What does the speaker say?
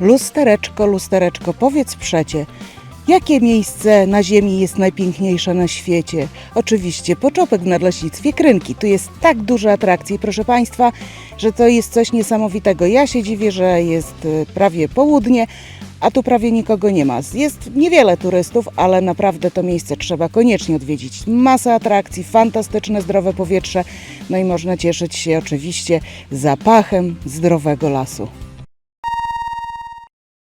Lustereczko, lustereczko, powiedz przecie, jakie miejsce na ziemi jest najpiękniejsze na świecie? Oczywiście Poczopek w Nadleśnictwie Krynki. Tu jest tak dużo atrakcji, proszę Państwa, że to jest coś niesamowitego. Ja się dziwię, że jest y, prawie południe, a tu prawie nikogo nie ma. Jest niewiele turystów, ale naprawdę to miejsce trzeba koniecznie odwiedzić. Masa atrakcji, fantastyczne, zdrowe powietrze, no i można cieszyć się oczywiście zapachem zdrowego lasu.